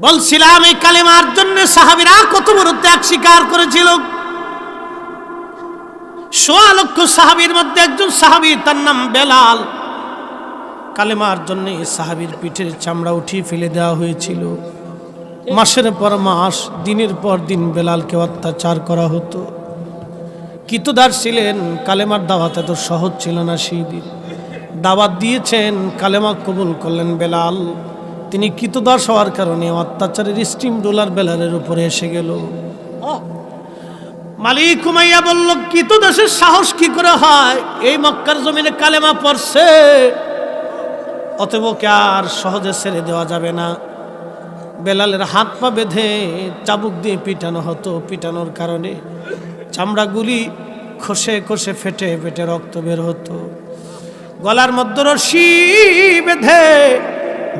বলছিলাম এই কালেমার জন্য সাহাবিরা কত বড় ত্যাগ স্বীকার করেছিল। সোয়া লক্ষ সাহাবির মধ্যে একজন সাহাবি, তার নাম বেলাল। কালেমার জন্য সাহাবির পিঠের চামড়া উঠিয়ে ফেলে দেওয়া হয়েছিল। মাসের পর মাস, দিনের পর দিন বেলালকে অত্যাচার করা হতো। কিতদার ছিলেন, কালেমার দাওয়াত এত সহজ ছিল না সেই দিন। দাওয়াত দিয়েছেন, কালেমা কবুল করলেন বেলাল। তিনি কিতদাস হওয়ার কারণে অত্যাচারের স্টিম রোলার বেলালের উপরে এসে গেল। মালিক উমাইয়া বলল, কিতদাসের সাহস কি করে হয়? এই মক্কার জমিনে কালেমা পড়ছে। অতএব কে আর সহজে ছেড়ে দেওয়া যাবে না। বেলালের হাত পা বেঁধে চাবুক দিয়ে পিটানো হতো। পিটানোর কারণে চামড়াগুলি খসে খসে ফেটে ফেটে রক্ত বের হতো। গলার মধ্যে রশি বেঁধে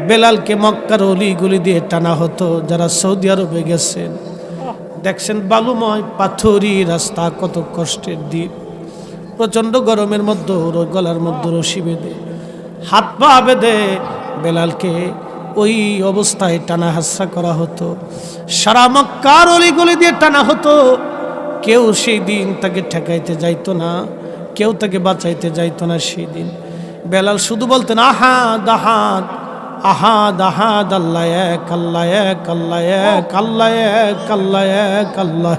বেলালকে মক্কার অলিগুলি দিয়ে টানা হতো, যারা সৌদি আরবে গেছেন দেখছেন বালুময় পাথরি রাস্তা, কত কষ্টের দিন প্রচণ্ড গরমের মধ্যে গলার মধ্যে রশি বেঁধে, হাত পা বেঁধে বেলালকে ওই অবস্থায় টানা হাসা করা হতো। সারা মক্কার অলিগুলি দিয়ে টানা হতো। কেউ সেই দিন তাকে ঠেকাইতে যাইতো না, কেউ তাকে বাঁচাইতে যাইতো না সেই দিন। বেলাল শুধু বলতেন, আহাদ আহাদ। আহাদ আহাদ, আল্লাহ এক আল্লাহ এক আল্লাহ এক, আল্লাহ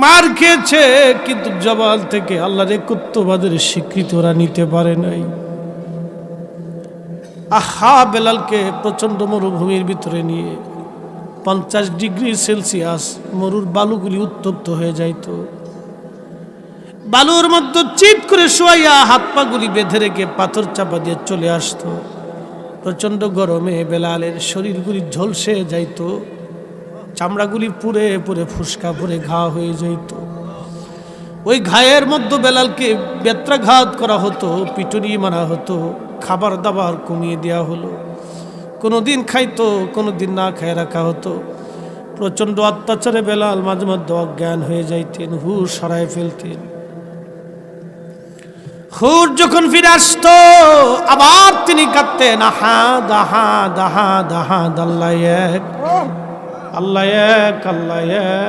মার খেয়েছে, কিন্তু জবাল থেকে আল্লাহর একত্ববাদের স্বীকৃতি ওরা নিতে পারে নাই। আহা, বেলালকে প্রচণ্ড মরুভূমির ভিতরে নিয়ে পঞ্চাশ ডিগ্রি সেলসিয়াস মরুর বালুগুলি উত্তপ্ত হয়ে যাইত। বালুর মধ্যে চিপ করে শোয়াইয়া হাত পাগুলি বেঁধে রেখে পাথর চাপা দিয়ে চলে আসতো। প্রচণ্ড গরমে বেলালের শরীরগুলি ঝলসে যাইত। চামড়াগুলি পুড়ে পুড়ে ফুসকা পরে ঘা হয়ে যাইত। ওই ঘায়ের মধ্যে বেলালকে বেত্রাঘাত করা হতো, পিটুনি মারা হতো, খাবার দাবার কমিয়ে দেওয়া হলো। কোনো দিন খাইতো কোনো দিন না খায় রাখা হতো। প্রচণ্ড অত্যাচারে বেলাল মাঝে মধ্যে অজ্ঞান হয়ে যাইতেন হু সরায় ফেলতেন। হুর যখন ফিরে আসতো, আবার তিনি কাঁদতেন, আহা, দাহা দাহা দাহা, দাল্লা এক আল্লাহ এক আল্লাহ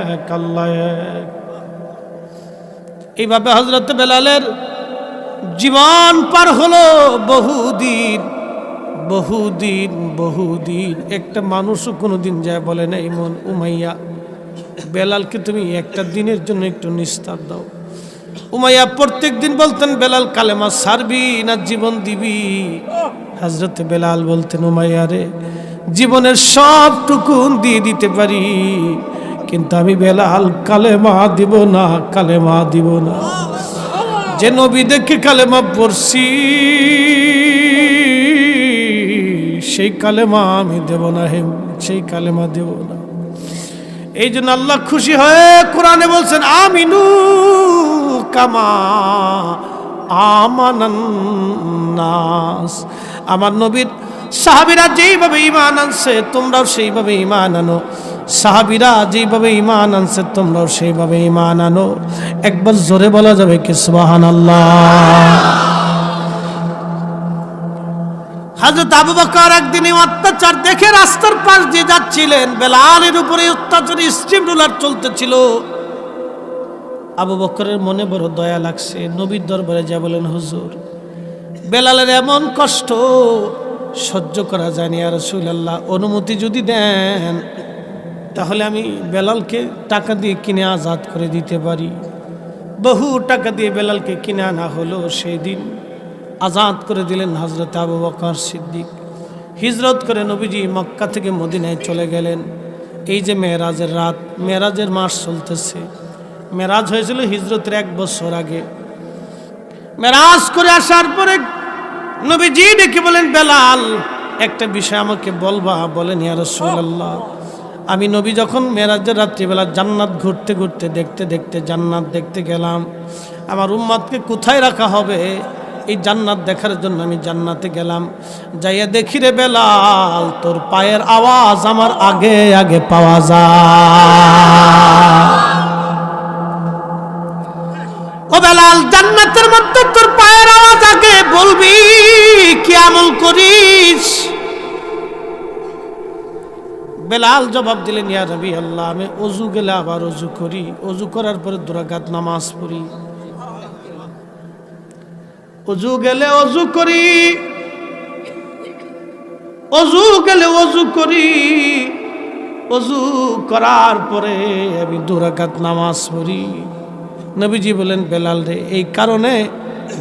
এক আল্লাহ এক। এইভাবে হজরত বেলালের জীবন পার হলো বহুদিন বহুদিন বহুদিন। একটা মানুষও কোনোদিন যায় বলে না, ইমন উমাইয়া, বেলালকে তুমি একটা দিনের জন্য একটু নিস্তার দাও। উমাইয়া প্রত্যেক দিন বলতেন, বেলাল কালেমা সারবি না জীবন দিবি? হজরতে বেলাল বলতেন, উমাইয়া রে, জীবনের সবটুকুন দিয়ে দিতে পারি, কিন্তু আমি বেলাল কালেমা দিব না, কালেমা দিব না। যে নবী দেখে কালেমা পড়ছি, সেই কালেমা আমি দেব না হেম সেই কালেমা দেব না। এই জন্য আল্লাহ খুশি হয়ে কোরআনে বলছেন, আমিনু কামা আমানান্নাস আমার নবীর সাহাবিরা যেইভাবে ইমান আনছে, তোমরাও সেইভাবে ইমান আনো। সাহাবিরা যেইভাবে ইমান আনছে, তোমরাও সেইভাবে ইমান আনো। একবার জোরে বলা যাবে কি সুবাহান হাজরত আবু বকর একদিন এই অত্যাচার দেখে রাস্তার পাশ দিয়ে যাচ্ছিলেন। বেলালের উপরে অত্যাচারী স্টিম রুলার চলতেছিল। আবু বকরের মনে বড় দয়া লাগছে, নবীর দরবারে যা বলেন, হুজুর, বেলালের এমন কষ্ট সহ্য করা যায়নি আর রসুল্লাহ অনুমতি যদি দেন, তাহলে আমি বেলালকে টাকা দিয়ে কিনে আজাদ করে দিতে পারি। বহু টাকা দিয়ে বেলালকে কিনে আনা হলো সেই দিন আজাদ করে দিলেন হজরত আবু বকর সিদ্দিক। হিজরত করে নবীজি মক্কা থেকে মদিনায় চলে গেলেন। এই যে মেয়েরাজের রাত, মেয়েরাজের মাস চলতেছে। মেরাজ হয়েছিল হিজরতের এক বছর আগে। মেরাজ করে আসার পরে নবীজি ডেকে বলেন, বেলাল, একটা বিষয় আমাকে বলবা? বলেন, ইয়া আমি নবী যখন মেরাজের রাত্রিবেলা জান্নাত ঘুরতে ঘুরতে দেখতে দেখতে জান্নাত দেখতে গেলাম, আমার উম্মাদকে কোথায় রাখা হবে? এই জান্নাত দেখার জন্য আমি জান্নাতে গেলাম। যাইয়া দেখি রে বেলাল, তোর পায়ের আওয়াজ আমার আগে আগে পাওয়া যায়। ও বেলাল, জান্নাতের মধ্যে তোর পায়ের আওয়াজ আগে বলবি, কি আমল করিস? বেলাল জবাব দিলেন, ইয়া রবি আল্লাহ, আমি অজু গেলে আবার অজু করি। অজু করার পরে দুরাকাত নামাজ পড়ি। অজু গেলে অজু করি। অজু গেলে অজু করি। অজু করার পরে আমি দুরাকাত নামাজ পড়ি। নবীজি বলেন, বেলাল রে, এই কারণে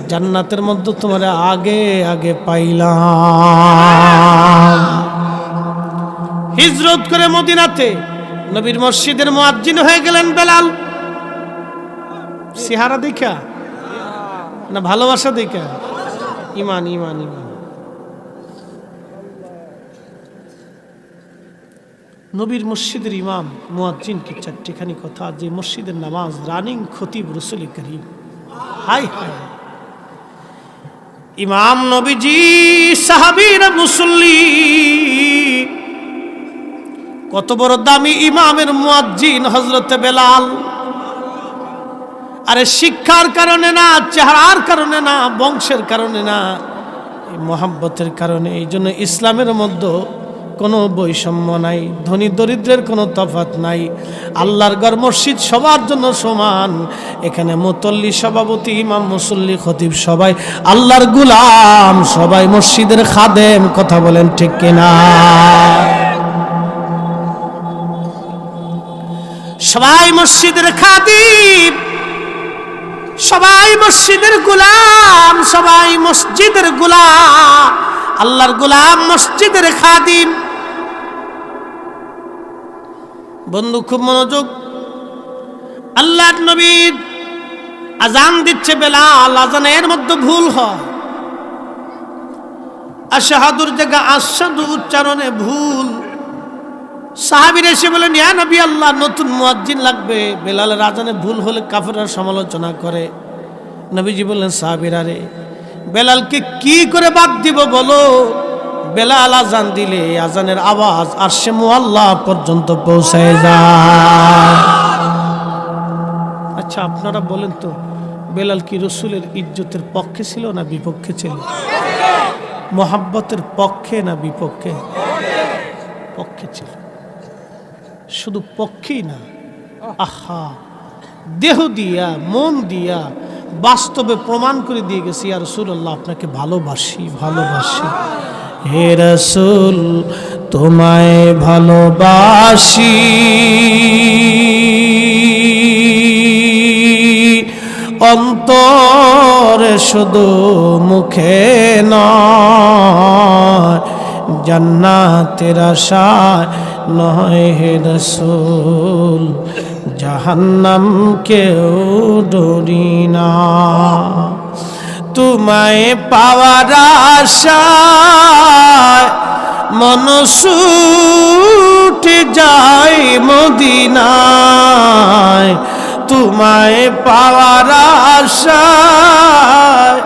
জান্নাতের মধ্যে তোমার আগে আগে পাইলাম। হিজরত করে মদিনাতে নবীর মসজিদের মুয়াজ্জিন হয়ে গেলেন বেলাল। সিহারা দেখা না, ভালোবাসা দেখা ইমান ইমান ইমান। নবীর মসজিদের ইমাম, মুয়াজ্জিন কি চারটিখানি কথা, যে মসজিদের নামাজ, রানিং খতিব রসুল করিম। High high. ইমাম নবীজি সাহাবীর মুসল্লি। কত বড় দামি ইমামের মুয়াজ্জিন হজরতে বেলাল। আরে শিক্ষার কারণে না, চেহারার কারণে না, বংশের কারণে না মহাব্বতের কারণে, এই জন্য ইসলামের মধ্যে কোনো বৈষম্য নাই, ধনী দরিদ্রের কোনো তফাত নাই। আল্লাহর গড় মসজিদ সবার জন্য সমান, এখানে মুতল্লি সভাপতি, ইমাম, মুসল্লি, খতিব সবাই, আল্লাহর গুলাম সবাই মসজিদের খাদেম, কথা বলেন ঠিক কিনা? সবাই মসজিদের খাদিম সবাই মসজিদের গুলাম, সবাই মসজিদের গুলাম, আল্লাহর গুলাম মসজিদের খাদিম। বন্ধু, খুব মনোযোগ। আল্লাহ নবীর আজান দিচ্ছে বেলাল, আজানের মধ্যে ভুল হয়। আশাহাদুর জায়গা আশাদু উচ্চারণে ভুল। সাহাবির এসে বলেন, ইয়া নবী আল্লাহ, নতুন মুয়াজ্জিন লাগবে। বেলালের আজানে ভুল হলে কাফেররা সমালোচনা করে। নবীজি বললেন, সাহাবিরা রে, বেলালকে কি করে বাদ দিব বলো? বেলাল আজান দিলে আজানের আওয়াজ আর সে আল্লাহ পর্যন্ত পৌঁছায় যায়। আচ্ছা আপনারা বলেন তো, বেলাল কি রসুলের ইজ্জতের পক্ষে ছিল না বিপক্ষে ছিল? মোহাব্বতের পক্ষে না বিপক্ষে? পক্ষে ছিল। শুধু পক্ষেই না, আহা, দেহ দিয়া, মন দিয়া বাস্তবে প্রমাণ করে দিয়ে গেছি আর রসুল্লাহ আপনাকে ভালোবাসি ভালোবাসি। হে রসুল, তোমায় ভালোবাসি। অন্তরে শুধু মুখে নয়, জান্নাতের আশায় নয় হে রসুল, জাহান্নাম কেউ ডরি না। তোমায় পাওয়ার আশায় মনসুটে যায় মদিনায়। তোমায় পাওয়ার আশায়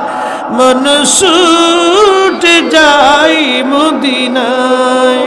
মনসুটে যায় মদিনায়।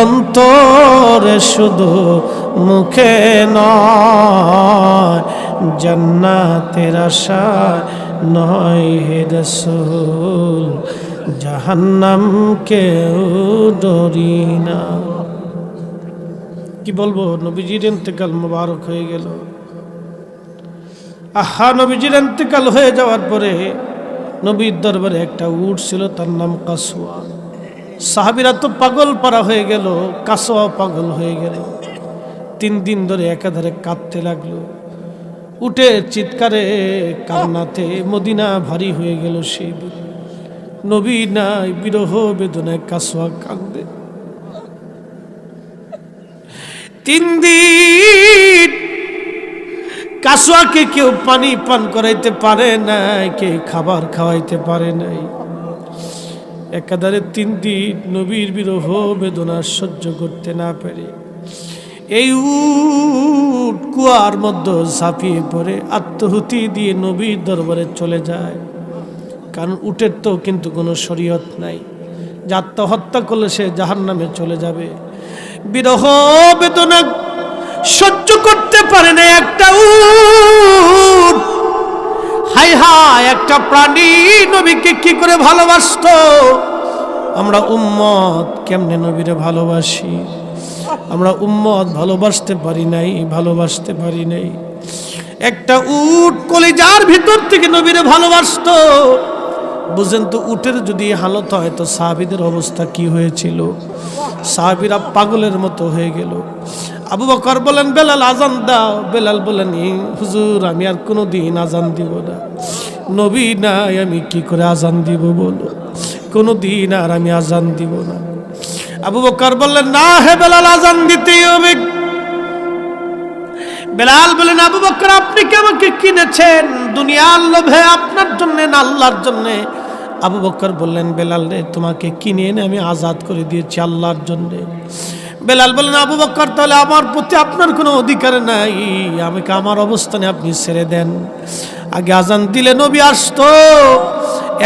অন্তরে শুধু মুখে নয়, জান্নাতের আশা নয় হে রসুল জাহান্নাম কেউ ডরি না। কি বলব, নবীজির ইন্তেকাল মোবারক হয়ে গেল। আহা, নবীজির ইন্তেকাল হয়ে যাওয়ার পরে নবীর দরবারে একটা উট ছিল, তার নাম কাসুয়া সাহাবিরা তো পাগল পারা হয়ে গেল, কাসোয়া পাগল হয়ে গেল। তিন দিন ধরে একাধারে কাঁদতে লাগল। উঠে চিৎকারে, কান্নাতে মদিনা ভারী হয়ে গেল সেই নবী নাই, বিরহ বেদনায় কাসোয়া কান্দে তিন দিন কাসুয়াকে কেউ পানি পান করাইতে পারে নাই কে খাবার খাওয়াইতে পারে নাই। একাধারে তিন দিন নবীর বিরহ বেদনা সহ্য করতে না পেরে। এই উট কুয়ার মধ্যে ঝাঁপিয়ে পড়ে, আত্মহুতি দিয়ে নবীর দরবারে চলে যায়। কারণ উটের তো কিন্তু কোনো শরীয়ত নাই। যে আত্মহত্যা করলে সে জাহান নামে চলে যাবে। বিরহ বেদনা সহ্য করতে পারে না একটা উট। হাই হাই, একটা প্রাণী নবীকে কি করে ভালোবাসতো? আমরা উম্মত, কেমনে নবীরে ভালোবাসি? আমরা উম্মত, ভালোবাসতে পারি নাই, ভালোবাসতে পারি নাই। একটা উট কলিজার ভিতর থেকে নবীরে ভালোবাসতো। বুঝেন তো, উটের যদি হালত হয়, তো সাহাবিদের অবস্থা কি হয়েছিল? সাহাবিরা পাগলের মতো হয়ে গেল। আবু বকর বলেন, বেলাল আজান দাও। বেলাল বলেন হুজুর, আমি আর কোনো দিন আজান দিব না। নবী নাই, আমি কি করে আজান দিব বলো? কোনো দিন আর আমি আজান দিব না। আবু বকর বললেন, না হে বেলাল, আজান দিতেই হবে। বেলাল বলেন, আবু বকর, আপনি কি আমাকে কিনেছেন? দুনিয়ার লোভে আপনার জন্য না আল্লাহর জন্য? আবু বকর বললেন, বেলাল রে, তোমাকে কিনে এনে আমি আজাদ করে দিয়েছি আল্লাহর জন্য। বেলাল বললেন, আবু বকর তাহলে আমার প্রতি আপনার কোনো অধিকার নাই। আমাকে আমার অবস্থানে আপনি ছেড়ে দেন। আগে আজান দিলে নবী আসতো,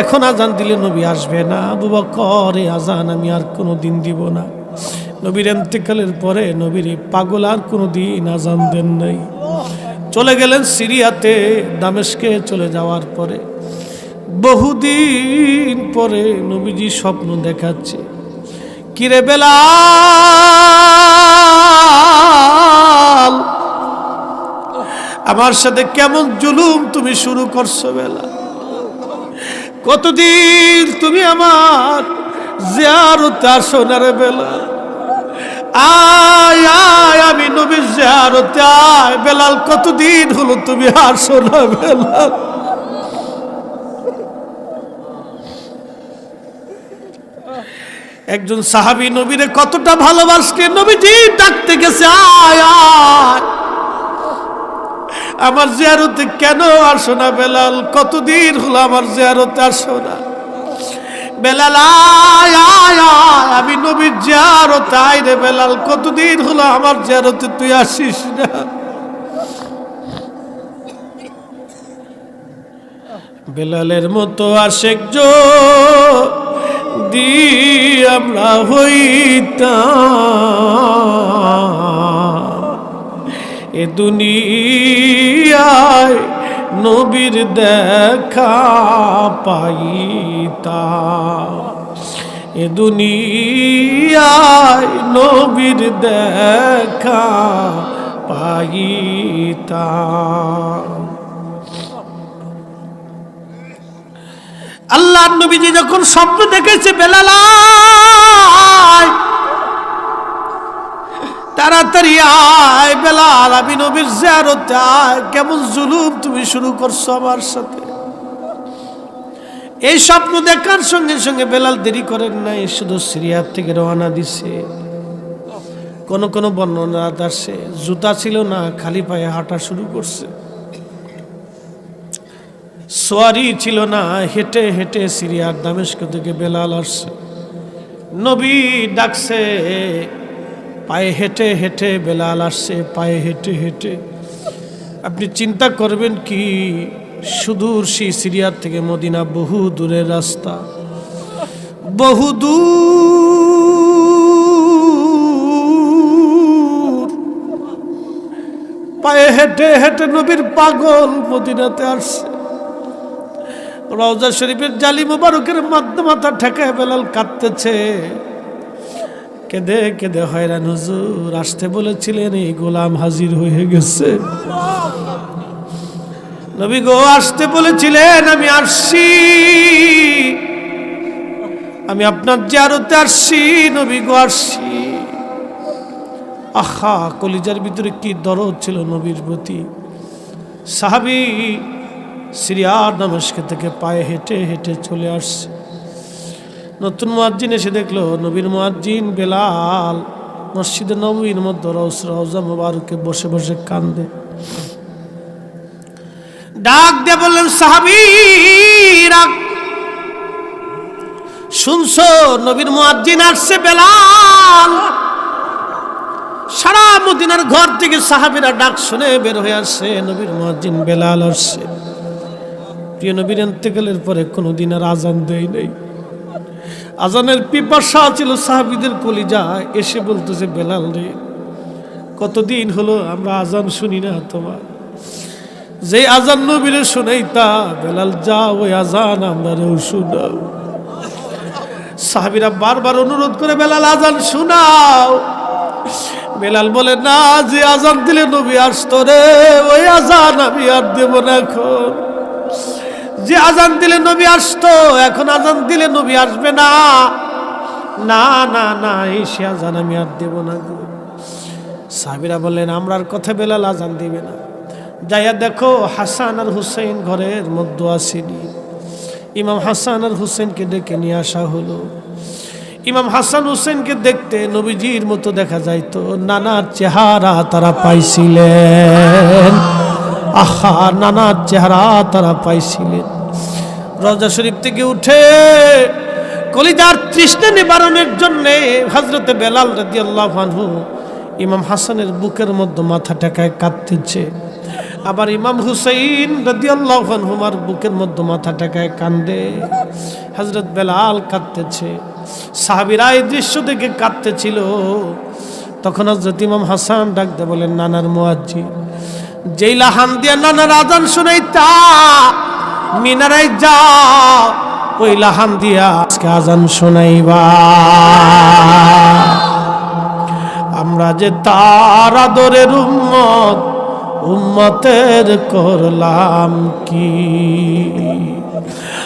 এখন আজান দিলে নবী আসবে না। আবু বকর এই আজান আমি আর কোনো দিন দিব না। নবীর এন্তেকালের পরে নবীর পাগল আর কোনো দিন আজান দেন নাই। চলে গেলেন সিরিয়াতে দামেশকে চলে যাওয়ার পরে। বহুদিন পরে নবীজি স্বপ্ন দেখাচ্ছে। কিরে বেলাল? আমার সাথে কেমন জুলুম তুমি শুরু করছ বেলা কতদিন তুমি আমার জিয়ারতে আসো না রে বেলা আয় আয়, আমি নবীর জিয়ারতে আয়। বেলাল, কতদিন হলো তুমি আসো না বেলাল? একজন সাহাবী নবীরে কতটা ভালোবাসকে নবীজি ডাকতে গেছে, আয় আমার জিয়ারতে কেন আসো না বেলাল? কতদিন হলো আমার জিয়ারতে আসো না? বেলাল আমি নবীর জিয়ারতে, আয় রে বেলাল, কতদিন হলো আমার জিয়ারতে তুই আসিস না? বেলালের মতো আশেক জো দি আমরা হইতাম। এ দুনিয়ায় নবীর দেখা পাইতাম। এ দুনিয়ায় নবীর দেখা পাইতাম। আল্লাহ নবীজি যখন স্বপ্ন দেখেছে বেলাল তাড়াতাড়ি আয় বেলাল, আমি নবীর জিয়ারতে আয়, কেমন জুলুম তুমি শুরু করছ আমার সাথে? এই স্বপ্ন দেখার সঙ্গে সঙ্গে বেলাল দেরি করেন নাই, শুধু সিরিয়ার থেকে রওনা দিছে। কোন কোন বর্ণনা আসে জুতা ছিল না, খালি পায়ে হাঁটা শুরু করছে। সোয়ারি ছিল না, হেঁটে হেঁটে সিরিয়ার দামেস্ক থেকে বেলাল আসছে। নবী ডাকছে, পায়ে হেঁটে হেঁটে বেলাল আসছে, পায়ে হেঁটে হেঁটে। আপনি চিন্তা করবেন কি, সুদূর সেই সিরিয়ার থেকে মদিনা বহু দূরের রাস্তা। বহু দূর। পায়ে হেঁটে হেঁটে নবীর পাগল মদিনাতে আসছে। রওজা শরীফের জালি মোবারকের মাথা ঠেকায় বেলাল কাঁদতেছে। কেঁদে কেঁদে হয়রান হুজুর, আসতে বলেছিলেন, এই গোলাম হাজির হয়ে গেছে। নবী গো, আসতে বলেছিলেন, আমি আসছি। আমি আপনার জিয়ারতে আসছি, নবী গো, আসছি। আহা, কলিজার ভিতরে কি দরদ ছিল নবীর প্রতি। সাহাবি সিরিয়ার দামেস্কে থেকে পায়ে হেঁটে হেঁটে চলে আসছে। নতুন মুয়াজ্জিন এসে দেখল, নবীর মুয়াজ্জিন বেলাল মসজিদে নবীর মধ্যে রৌস রওজা মুবারকে বসে বসে কান্দে। ডাক দিয়ে বললেন সাহাবীরা শুনছো, নবীর মুয়াজ্জিন আসছে বেলাল। সারা মদিনার ঘর থেকে সাহাবীরা ডাক শুনে বের হয়ে আসছে, নবীর মুয়াজ্জিন বেলাল আসছে। প্রিয় নবীর এন্তেকালের পরে কোনোদিন আর আজান দেয় নেই। আজানের পিপাসা ছিল সাহাবিদের কলিজা, এসে বলতেছে, বেলাল রে, কতদিন হলো আমরা আজান শুনি না তোমার? যে আজান নবীরে তা বেলাল যা ওই আজান আমরা রেও শুনাও। সাহাবিরা বারবার অনুরোধ করে, বেলাল, আজান শোনাও। বেলাল বলে, না, যে আজান দিলে নবী আসতো রে, ওই আজান আমি আর দেব না এখন। যে আজান দিলে নবী আসতো, এখন আজান দিলে নবী আসবে না। না না না, এই সে আজান আমি আর দেব না সাবিরা বললেন আমরার কথা বেলাল আজান দিবে না। যাইয়া দেখো, হাসান আর হুসেন ঘরের মধ্যে আসেনি। ইমাম হাসান আর হুসেনকে ডেকে নিয়ে আসা হলো। ইমাম হাসান হুসেনকে দেখতে নবীজির মতো দেখা যাইতো। নানার চেহারা তারা পাইছিলেন। আহা, নানা চেহারা তারা পাইছিলেন। রজা শরীফ থেকে উঠে কলিদার তৃষ্ণা নিবারণের জন্য হজরতে বেলাল রাজি আল্লাহ ইমাম হাসানের বুকের মধ্যে মাথা টেকায় কাঁদতেছে। আবার ইমাম হুসাইন রাজি আল্লাহ হুমার বুকের মধ্যে মাথা টেকায় কান্দে। হজরত বেলাল কাঁদতেছে। সাহাবিরা এই দৃশ্য দেখে কাঁদতেছিল। তখন হজরত ইমাম হাসান ডাকতে বলেন, নানার মুয়াজ্জি যেই লাহান দিয়া নানার আজান শুনাই তা মিনারাই যাও ওই লাহান দিয়া আজকে আজান শোনাইবা। আমরা যে তার আদরের উম্মত, উম্মতের করলাম কি?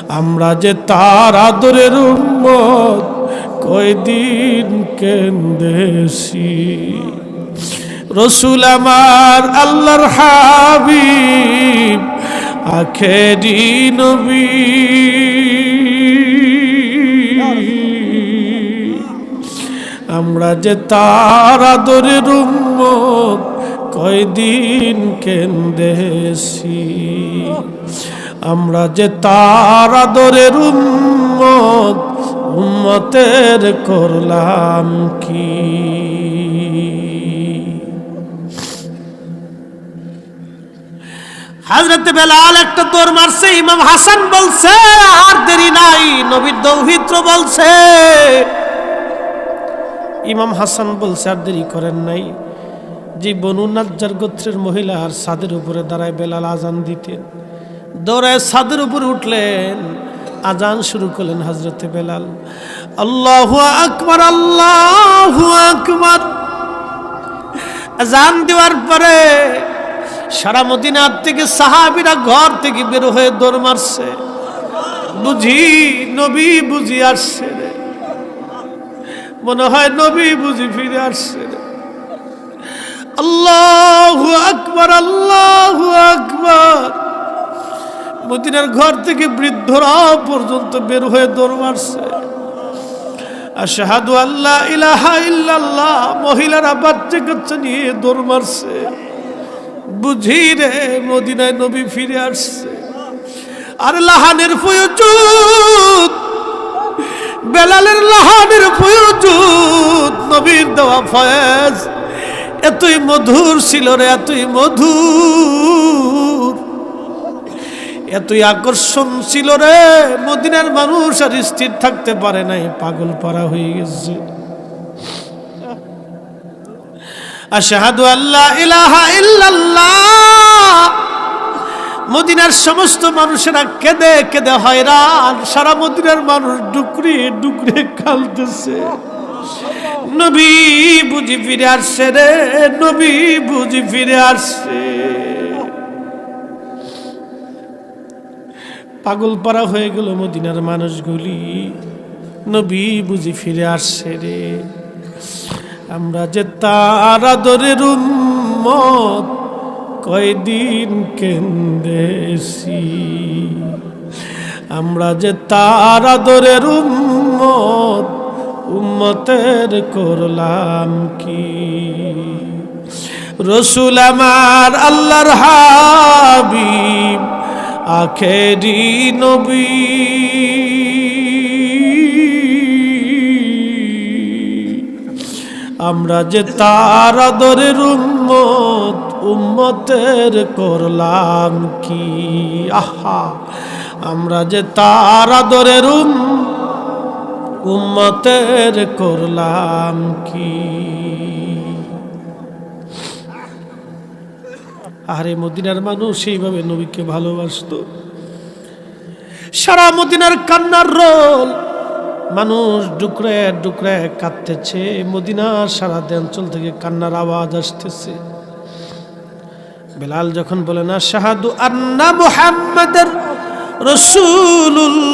আমরা যে তার আদরের উম্মত, কয়দিন কেন্দেছি রসুল আমার আল্লাহর হাবিব আখেরি নবী। আমরা যে তার আদরের উম্মত কয়দিন কেন্দেছি আমরা যে তার আদরের উম্মত উম্মতের করলাম কি? হাজরত বেলাল একটা দৌড় মারছে, ইমাম হাসান বলছে, আর দেরি নাই, নবীর দৌহিত্র বলছে। ইমাম হাসান বলছে, আর দেরি করেন নাই। যে বনু নাজ্জার গোত্রের মহিলা আর সাদের উপরে দাঁড়ায় বেলাল আজান দিতেন। দৌড়ায় সাদের উপরে উঠলেন আজান শুরু করলেন হজরতে বেলাল। আল্লাহ আকবর আল্লাহ আকবর। আজান দেওয়ার পরে সারা মদিনার থেকে সাহাবিরা ঘর থেকে বের হয়ে দৌড় মারছে। বুঝি নবী বুঝি আসছে রে। মনে হয় নবী বুঝি ফিরে আসছে আল্লাহ আকবর আল্লাহ আকবর। মদিনার ঘর থেকে বৃদ্ধরা পর্যন্ত বের হয়ে দৌড় মারছে। আশাহাদু আল্লাহ ইলাহা ইল্লাল্লাহ, মহিলারা বাচ্চা কাচ্চা নিয়ে দৌড় মারছে। বুঝি রে মদিনায় নবী ফিরে আসছে। আর লাহানের প্রয়োজন বেলালের লাহানের প্রয়োজন নবীর দেওয়া ফয়েজ, এতই মধুর ছিল রে, এতই মধুর। এতই আকর্ষণ ছিল রে, মদিনার মানুষ আর স্থির থাকতে পারে নাই, পাগল পারা হয়ে গেছে। আশাহাদু আল্লাহ ইলাহা ইল্লাল্লাহ। মদিনার সমস্ত মানুষেরা কেঁদে কেঁদে হয়রান। সারা মদিনার মানুষ ডুকরে ডুকরে কালতেছে নবী বুঝি ফিরে আসছে রে, নবী বুঝি ফিরে আসছে। পাগল পারা হয়ে গেল মদিনার মানুষগুলি। নবী বুঝি ফিরে আসছে রে। আমরা যে তার আদরের উম্মত কয়দিন কেন্দেছি আমরা যে তার আদরের উম্মত, উম্মতের করলাম কি? রসুল আমার আল্লাহর হাবিব, আখেরি নবী। আমরা যে তার আদরের উম্মত, উম্মতের করলাম কি? আহা! আমরা যে তার আদরের উম্মত উম্মতের করলাম কি? আরে মদিনার মানুষ সেইভাবে নবীকে ভালোবাসতো। সারা মদিনার কান্নার রোল মানুষ ডুকরে ডুকরে কাঁদতেছে। মদিনার সারা অঞ্চল থেকে কান্নার আওয়াজ আসতেছে। বেলাল যখন বলে, না, শাহাদু আন্না মুহাম্মাদের রসুল্লাহ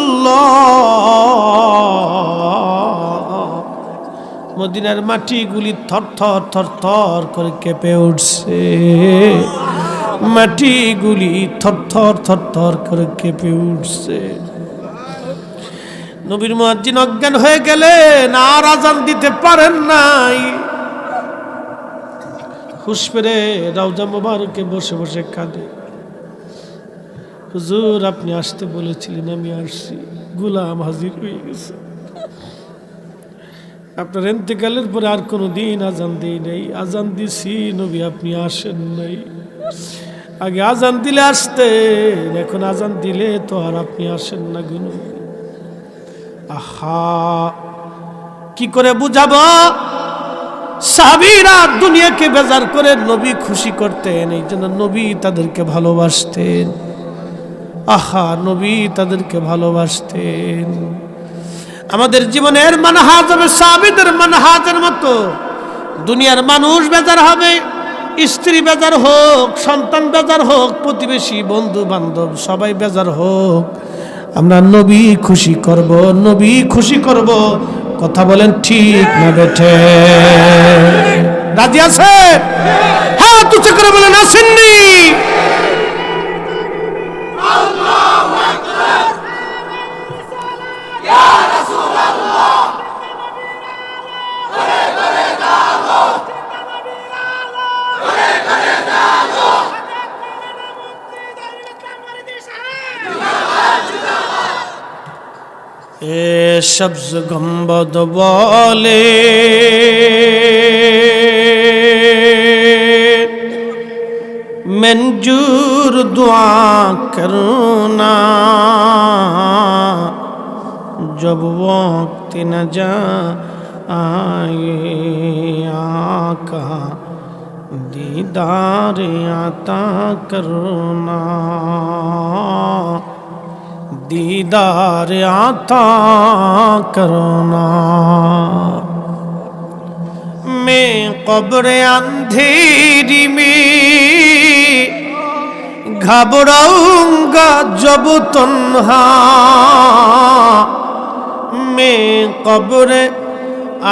মদিনার মাটিগুলি থর থর থর থর করে কেঁপে উঠছে। মাটিগুলি থর থর থর থর করে কেঁপে উঠছে। নবীর মুয়াজ্জিন অজ্ঞান হয়ে গেলেন আর আজান দিতে পারেন নাই। হুশ পেরে রাউজা মোবারকে বসে বসে কাঁদে। হুজুর, আপনি আসতে বলেছিলেন, আমি আসছি। গুলাম হাজির হয়ে গেছে। আপনার এন্তেকালের পরে আর কোনো দিন আজান দিই নাই। আজান দিছি, নবী আপনি আসেন নাই। আগে আজান দিলে আসতেন, এখন আজান দিলে তো আর আপনি আসেন না গুনু আহা, কি করে বুঝাবো? সাবিরা দুনিয়াকে বেজার করে নবী খুশি করতেন, এই জন্য নবী তাদেরকে ভালোবাসতেন। আহা, নবী তাদেরকে ভালোবাসতেন। আমাদের জীবনের মানহাজ হবে সাবিদের মানহাজের মতো। দুনিয়ার মানুষ বেজার হবে, স্ত্রী বেজার হোক, সন্তান বেজার হোক, প্রতিবেশী বন্ধু বান্ধব সবাই বেজার হোক। আমরা নবী খুশি করব, নবী খুশি করব। কথা বলেন ঠিক না বেঠে। রাজি আছে হ্যাঁ তুচে করে বলেন, আসেননি। ए शब्ज गम्बद वाले। मंजूर दुआ करना। जब वक्त न जा आए आका दीदार आता करना। دیدار عطا کرنا میں قبر اندھیری میں گھبراؤں گا جب تنہا میں قبر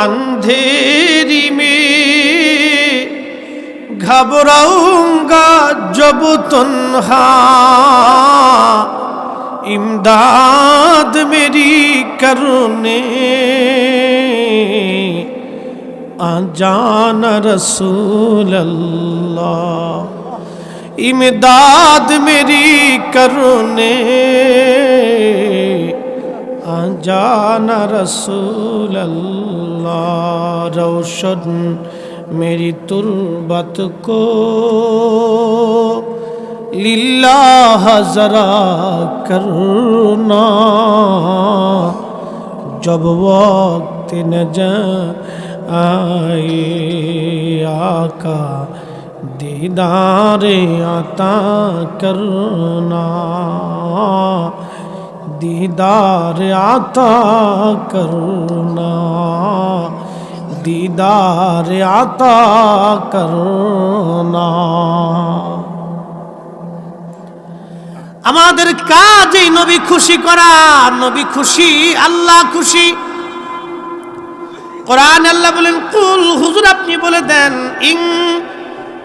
اندھیری میں گھبراؤں گا جب تنہا امداد میری کرنے آجان رسول اللہ امداد میری کرنے آجان رسول اللہ روشن میری تربت کو जरा करना जब वक्त न जा आए आका दीदार आता करना दीदार आता करना दीदार आता करना আমাদের কাজ এই নবী খুশি করা নবী খুশি আল্লাহ খুশি কোরআন আল্লাহ বলেন কুল হুজুর আপনি বলে দেন ইং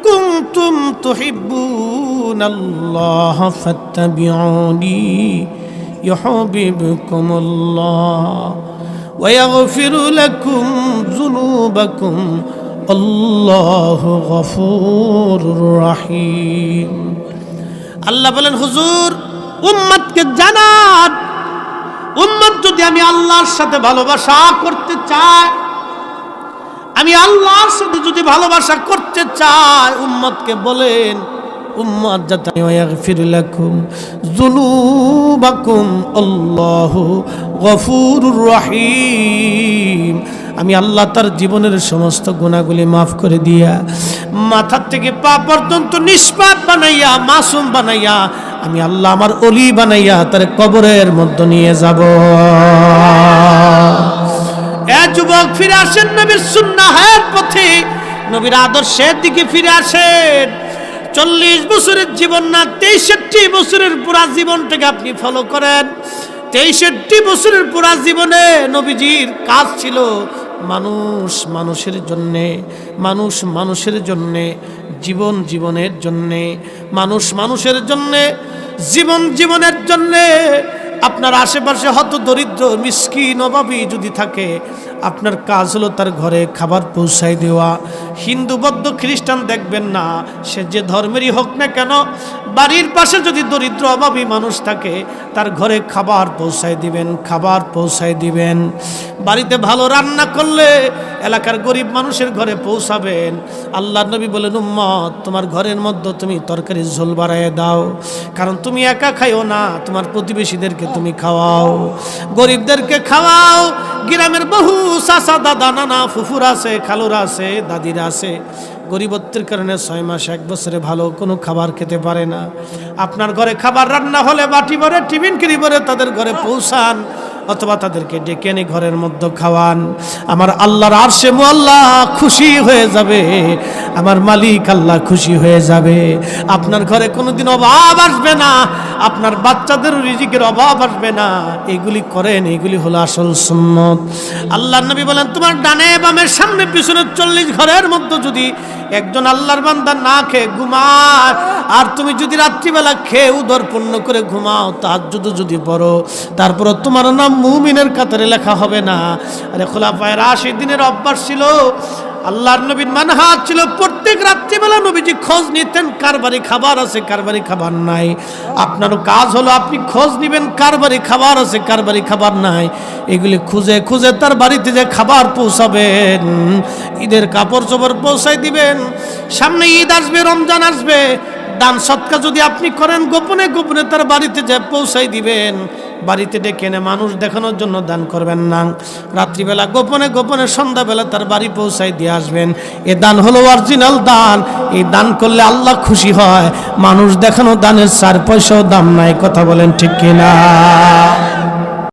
কুনতুম তুহিব্বুন আল্লাহ ফাত্তাবিউনি يحببكم الله ويغفر لكم ذنوبكم الله غفور رحيم আল্লাহ বলেন, হুজুর, উম্মতকে জানান। উম্মত যদি আমি আল্লাহর সাথে ভালোবাসা করতে চাই, আমি আল্লাহর সাথে যদি ভালোবাসা করতে চাই, উম্মতকে বলেন, উম্মত যাতে ইয়াগফির লাকুম যুনুবাকুম। আল্লাহু গফুরুর রহিম। আমি আল্লাহ তার জীবনের সমস্ত গুণাগুলি মাফ করে দিয়া মাথার থেকে পা পর্যন্ত নিষ্পাপ বানাইয়া, মাসুম বানাইয়া, আমি আল্লাহ আমার অলি বানাইয়া তার কবরের মধ্যে নিয়ে যাব। এ যুবক, ফিরে আসেন নবীর সুন্নাহের পথে। নবীর আদর্শের দিকে ফিরে আসেন। চল্লিশ বছরের জীবন না, তেষট্টি বছরের পুরা জীবনটাকে আপনি ফলো করেন। তেষট্টি বছরের পুরা জীবনে নবীজির কাজ ছিল মানুষ মানুষের জন্যে, মানুষ মানুষের জন্যে, জীবন জীবনের জন্যে, মানুষ মানুষের জন্যে, জীবন জীবনের জন্যে, আপনার আশেপাশে হত দরিদ্র, মিসকিন, অভাবী যদি থাকে, আপনার কাজ হলো তার ঘরে খাবার পৌঁছাই দেওয়া। হিন্দু, বৌদ্ধ, খ্রিস্টান দেখবেন না, সে যে ধর্মেরই হোক না কেন, বাড়ির পাশে যদি দরিদ্র, অভাবী মানুষ থাকে, তার ঘরে খাবার পৌঁছাই দিবেন, খাবার পৌঁছাই দিবেন। বাড়িতে ভালো রান্না করলে এলাকার গরিব মানুষের ঘরে পৌঁছাবেন। আল্লাহ নবী বলেন, উম্মত, তোমার ঘরের মধ্যে তুমি তরকারির ঝোল বাড়ায় দাও। কারণ তুমি একা খাইও না, তোমার প্রতিবেশীদেরকে তুমি খাওয়াও। গরিবদেরকে খাওয়াও। গ্রামের বহু চাচা দাদা, নানা, ফুফুর আছে, খালুর আছে, দাদিরা আছে। গরিবত্বের কারণে ছয় মাস, এক বছরে ভালো কোনো খাবার খেতে পারে না। আপনার ঘরে খাবার রান্না হলে বাটি ভরে, টিফিন কিনি ভরে তাদের ঘরে পৌঁছান। অথবা তাদেরকে ডেকে এনে ঘরের মধ্যে খাওয়ান। আমার আল্লাহর আরশে আল্লাহ খুশি হয়ে যাবে। আমার মালিক আল্লাহ খুশি হয়ে যাবে। আপনার ঘরে কোনোদিন অভাব আসবে না। আপনার বাচ্চাদের রিজিকের অভাব আসবে না। এগুলি করেন, এগুলি হলো আসল সুন্নত। আল্লাহ নবী বলেন, তোমার ডানে বামের সামনে পিছনে চল্লিশ ঘরের মধ্যে যদি একজন আল্লাহর বান্দা না খেয়ে ঘুমায় আর তুমি যদি রাত্রিবেলা খেয়ে উদর পূর্ণ করে ঘুমাও তার যদি যদি পড়ো তারপর তোমার নাম মুমিনের কাতারে লেখা হবে না। আরে খোলাফায় রাশি দিনের অভ্যাস ছিল, আল্লাহর নবীর মানহাজ ছিল, প্রত্যেক রাত্রিবেলা নবীজি খোঁজ নিতেন, কার বাড়ি খাবার আছে, কার বাড়ি খাবার নাই। আপনারও কাজ হলো, আপনি খোঁজ নিবেন, কার বাড়ি খাবার আছে, কার বাড়ি খাবার নাই। এগুলি খুঁজে খুঁজে তার বাড়িতে যে খাবার পৌঁছাবেন, ঈদের কাপড় চোপড় পৌঁছাই দিবেন, সামনে ঈদ আসবে, রমজান আসবে দান সৎকা যদি আপনি করেন, গোপনে গোপনে তার বাড়িতে যে পৌঁছাই দিবেন। বাড়িতে ডেকে এনে মানুষ দেখানোর জন্য দান করবেন না। রাত্রিবেলা গোপনে গোপনে সন্ধ্যাবেলা তার বাড়ি পৌঁছাই দিয়ে আসবেন। এ দান হলো অরিজিনাল দান। এই দান করলে আল্লাহ খুশি হয়। মানুষ দেখানো দানের চার পয়সাও দাম নাই, কথা বলেন ঠিক কিনা?